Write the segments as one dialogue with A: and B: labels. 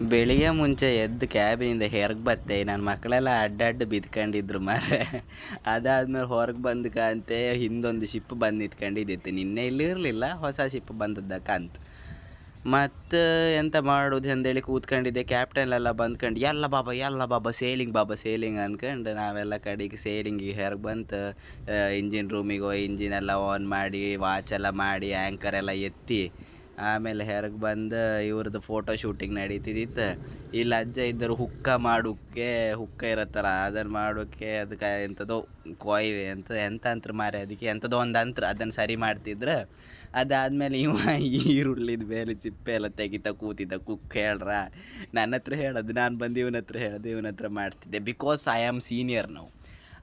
A: ಬೆಳಿಗ್ಗೆ ಮುಂಚೆ ಎದ್ದು ಕ್ಯಾಬಿನಿಂದ ಹೊರಗೆ ಬತ್ತೆ ನನ್ನ ಮಕ್ಕಳೆಲ್ಲ ಅಡ್ಡಡ್ಡ ಬಿದ್ಕೊಂಡಿದ್ರು ಮಾರೆ ಅದಾದ್ಮೇಲೆ ಹೊರಗೆ ಬಂದು ಕಾಂತೆ, ಹಿಂದೊಂದು ಶಿಪ್ ಬಂದು ನಿಂತ್ಕೊಂಡಿದ್ದಿತ್ತು. ನಿನ್ನೆ ಇಲ್ಲಿ ಇರಲಿಲ್ಲ, ಹೊಸ ಶಿಪ್ ಬಂದದ್ದ ಕಾಂತ್. ಮತ್ತು ಎಂತ ಮಾಡೋದು ಅಂದೇಳಿ ಕೂತ್ಕೊಂಡಿದ್ದೆ ಕ್ಯಾಪ್ಟನ್ ಎಲ್ಲ ಬಂದ್ಕೊಂಡು ಎಲ್ಲ ಬಾಬಾ ಎಲ್ಲ ಬಾಬಾ ಸೇಲಿಂಗ್ ಬಾಬಾ ಸೇಲಿಂಗ್ ಅಂದ್ಕೊಂಡು ನಾವೆಲ್ಲ ಕಡೆಗೆ ಸೇಲಿಂಗಿಗೆ ಹೊರಗೆ ಬಂತು ಇಂಜಿನ್ ರೂಮಿಗೆ ಹೋಗಿ ಇಂಜಿನ್ ಎಲ್ಲ ಆನ್ ಮಾಡಿ ವಾಚ್ ಎಲ್ಲ ಮಾಡಿ ಆ್ಯಂಕರ್ ಎಲ್ಲ ಎತ್ತಿ ಆಮೇಲೆ ಹೆರಗ್ ಬಂದು ಇವ್ರದ್ದು ಫೋಟೋ ಶೂಟಿಂಗ್ ನಡೀತಿದ್ದಿತ್ತು ಇಲ್ಲಿ ಅಜ್ಜ ಇದ್ದರು ಹುಕ್ಕ ಮಾಡೋಕ್ಕೆ, ಹುಕ್ಕ ಇರತ್ತಲ್ಲ ಅದನ್ನು ಮಾಡೋಕ್ಕೆ ಅದಕ್ಕೆ ಎಂಥದೋ ಕೊಯ್ ಎಂಥ ಎಂತ ಅಂತ್ರ ಮಾರೆ ಅದಕ್ಕೆ ಎಂಥದೋ ಒಂದು ಅಂತ್ರ ಅದನ್ನು ಸರಿ ಮಾಡ್ತಿದ್ರು. ಅದಾದಮೇಲೆ ಇವ ಈರುಳ್ಳಿದ ಮೇಲೆ ಸಿಪ್ಪೆ ಎಲ್ಲ ತೆಗಿತಾ ಕೂತಿದ್ದ, ಕುಕ್, ಹೇಳ್ರ? ನನ್ನ ಹತ್ರ ಹೇಳೋದು, ನಾನು ಬಂದು ಇವನ ಹತ್ರ ಹೇಳೋದು, ಇವನ ಹತ್ರ ಮಾಡ್ತಿದ್ದೆ ಬಿಕಾಸ್ ಐ ಆಮ್ ಸೀನಿಯರ್ ನಾವು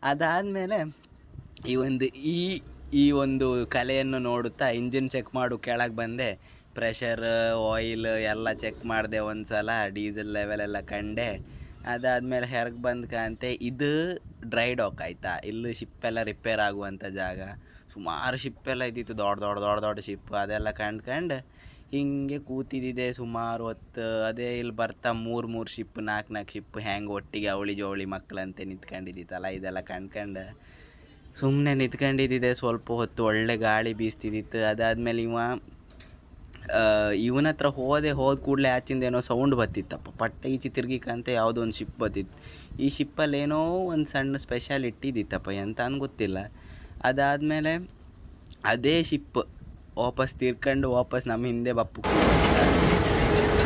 A: ಅದಾದಮೇಲೆ ಈ ಒಂದು, ಈ ಈ ಒಂದು ಕಲೆಯನ್ನು ನೋಡುತ್ತಾ ಇಂಜಿನ್ ಚೆಕ್ ಮಾಡು, ಕೆಳಗೆ ಬಂದೆ. ಪ್ರೆಷರ್ ಆಯಿಲ್ ಎಲ್ಲ ಚೆಕ್ ಮಾಡಿದೆ ಒಂದು ಸಲ ಡೀಸೆಲ್ ಲೆವೆಲ್ ಎಲ್ಲ ಕಂಡೆ. ಅದಾದಮೇಲೆ ಹೆರಗೆ ಬಂದು ಕಾಂತೆ ಇದು ಡ್ರೈ ಡಾಕ್ ಆಯಿತಾ? ಇಲ್ಲಿ ಶಿಪ್ಪೆಲ್ಲ ರಿಪೇರ್ ಆಗುವಂಥ ಜಾಗ. ಸುಮಾರು ಶಿಪ್ಪೆಲ್ಲ ಇದ್ದಿತ್ತು, ದೊಡ್ಡ ದೊಡ್ಡ ದೊಡ್ಡ ದೊಡ್ಡ ಶಿಪ್ ಅದೆಲ್ಲ ಕಂಡ್ಕಂಡು ಹಿಂಗೆ ಕೂತಿದ್ದಿದೆ ಸುಮಾರು ಹೊತ್ತು. ಅದೇ ಇಲ್ಲಿ ಬರ್ತಾ ಮೂರು ಮೂರು ಶಿಪ್ ನಾಲ್ಕು ನಾಲ್ಕು ಶಿಪ್ ಹ್ಯಾಂಗೆ ಒಟ್ಟಿಗೆ ಅವಳಿ ಜವಳಿ ಮಕ್ಕಳಂತೆ ನಿಂತ್ಕೊಂಡಿದ್ದಿತ್ತಲ್ಲ, ಇದೆಲ್ಲ ಕಂಡ್ಕಂಡು ಸುಮ್ಮನೆ ನಿಂತ್ಕೊಂಡಿದ್ದಿದೆ. ಸ್ವಲ್ಪ ಹೊತ್ತು ಒಳ್ಳೆ ಗಾಳಿ ಬೀಸ್ತಿದ್ದಿತ್ತು. ಅದಾದಮೇಲೆ ಇವ ಇವನ ಹತ್ರ ಹೋದೆ ಹೋದ ಕೂಡಲೇ ಆಚಿಂದ ಏನೋ ಸೌಂಡ್ ಬತ್ತಿತ್ತಪ್ಪ ಪಟ್ಟ ಈಚೆ ತಿರ್ಗಿಕಂತ ಯಾವುದೋ ಒಂದು ಶಿಪ್ ಬತ್ತಿತ್ತು ಈ ಶಿಪ್ಪಲ್ಲಿ ಏನೋ ಒಂದು ಸಣ್ಣ ಸ್ಪೆಷಲ್ ಇಟ್ಟಿದ್ದಿತ್ತಪ್ಪ, ಎಂತ ಅನ್ ಗೊತ್ತಿಲ್ಲ. ಅದಾದಮೇಲೆ ಅದೇ ಶಿಪ್ ವಾಪಸ್ ತಿರ್ಕೊಂಡು ವಾಪಸ್ ನಮ್ಮ ಹಿಂದೆ ಬಪ್ಪು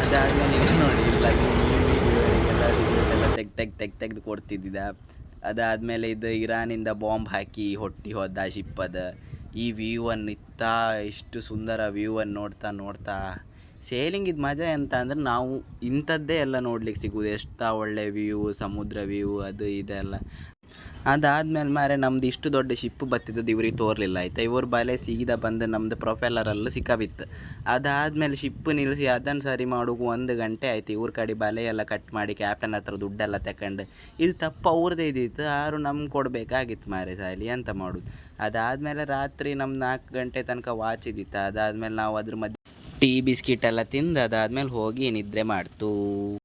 A: ಅದಾದಮೇಲೆ ಈಗ ನೋಡಿ, ಇಲ್ಲ ತೆಗ್ ತೆಗ್ ತೆಗ್ ತೆಗ್ದು ಕೊಡ್ತಿದ್ದಿದ್ದ ಅದಾದಮೇಲೆ ಇದು ಇರಾನಿಂದ ಬಾಂಬ್ ಹಾಕಿ ಹೊಟ್ಟಿ ಹೋದ ಶಿಪ್ಪದ ಈ ವ್ಯೂವನ್ನು ಇತ್ತ, ಇಷ್ಟು ಸುಂದರ ವ್ಯೂವನ್ನು ನೋಡ್ತಾ ನೋಡ್ತಾ ಸೇಲಿಂಗಿದ ಮಜಾ ಎಂತ ಅಂದರೆ ನಾವು ಇಂಥದ್ದೇ ಎಲ್ಲ ನೋಡ್ಲಿಕ್ಕೆ ಸಿಗುವುದು. ಎಷ್ಟು ಒಳ್ಳೆ ವ್ಯೂ ಸಮುದ್ರ ವ್ಯೂ ಅದು ಇದೆಲ್ಲ ಅದಾದ್ಮೇಲೆ ಮಾರೆ ನಮ್ದು ಇಷ್ಟು ದೊಡ್ಡ ಶಿಪ್ ಬತ್ತಿದ್ದದ್ದು ಇವ್ರಿಗೆ ತೋರ್ಲಿಲ್ಲ, ಆಯ್ತಾ? ಇವ್ರ ಬಲೆ ಸೀದಾ ಬಂದು ನಮ್ಮದು ಪ್ರೊಫೆಲ್ಲರಲ್ಲೂ ಸಿಕ್ಕಾಬಿತ್ತು. ಅದಾದಮೇಲೆ ಶಿಪ್ ನಿಲ್ಲಿಸಿ ಅದನ್ನು ಸರಿ ಮಾಡೋಕೆ ಒಂದು ಗಂಟೆ ಆಯ್ತು ಇವ್ರ ಕಡೆ ಬಲೆ ಎಲ್ಲ ಕಟ್ ಮಾಡಿ ಕ್ಯಾಪ್ಟನ್ ಹತ್ರ ದುಡ್ಡೆಲ್ಲ ತಗೊಂಡು ಇದು ತಪ್ಪು ಅವ್ರದ್ದೇ ಇದ್ದಿತ್ತು ಆರು ನಮ್ಗೆ ಕೊಡಬೇಕಾಗಿತ್ತು ಮಾರೆ ಸಾಲಿ ಅಂತ ಮಾಡೋದು. ಅದಾದಮೇಲೆ ರಾತ್ರಿ ನಮ್ಮ ನಾಲ್ಕು ಗಂಟೆ ತನಕ ವಾಚ್ ಇದ್ದಿತ್ತು ಅದಾದ್ಮೇಲೆ ನಾವು ಅದ್ರ ಮಧ್ಯೆ ಟೀ ಬಿಸ್ಕಿಟ್ ಎಲ್ಲ ತಿಂದು ಅದಾದ್ಮೇಲೆ ಹೋಗಿ ನಿದ್ರೆ ಮಾಡ್ತು.